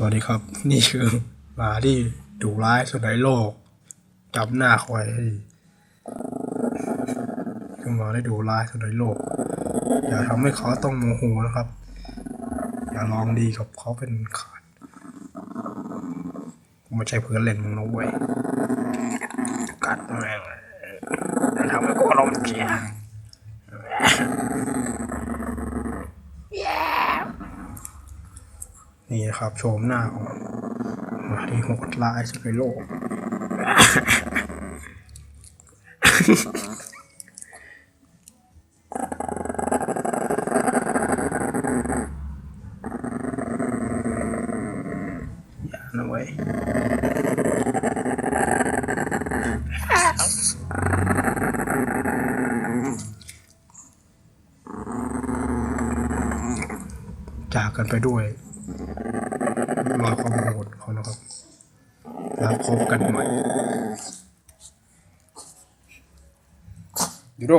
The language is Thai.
สวัสดีครับ นี่คือหมาที่ดุร้ายสุดในโลกจำหน้าเขาให้ดีคือหมาที่ดุร้ายสุดในโลก อย่าทำให้เขาต้องโมโหนะครับ อย่าลองดีกับเขาเป็นขาดกูไม่ใช่เพื่อนเล่นมึงนะเว้ยกัดแม่งอย่าทำให้กูอารมณ์เสีย นี่นะครับโฉมหน้าของมาที่โหดร้ายสุดในโลก อย่านะเว้ยจากกันไปด้วย รอความโหดเขานะครับแล้วพบกันใหม่ยูโร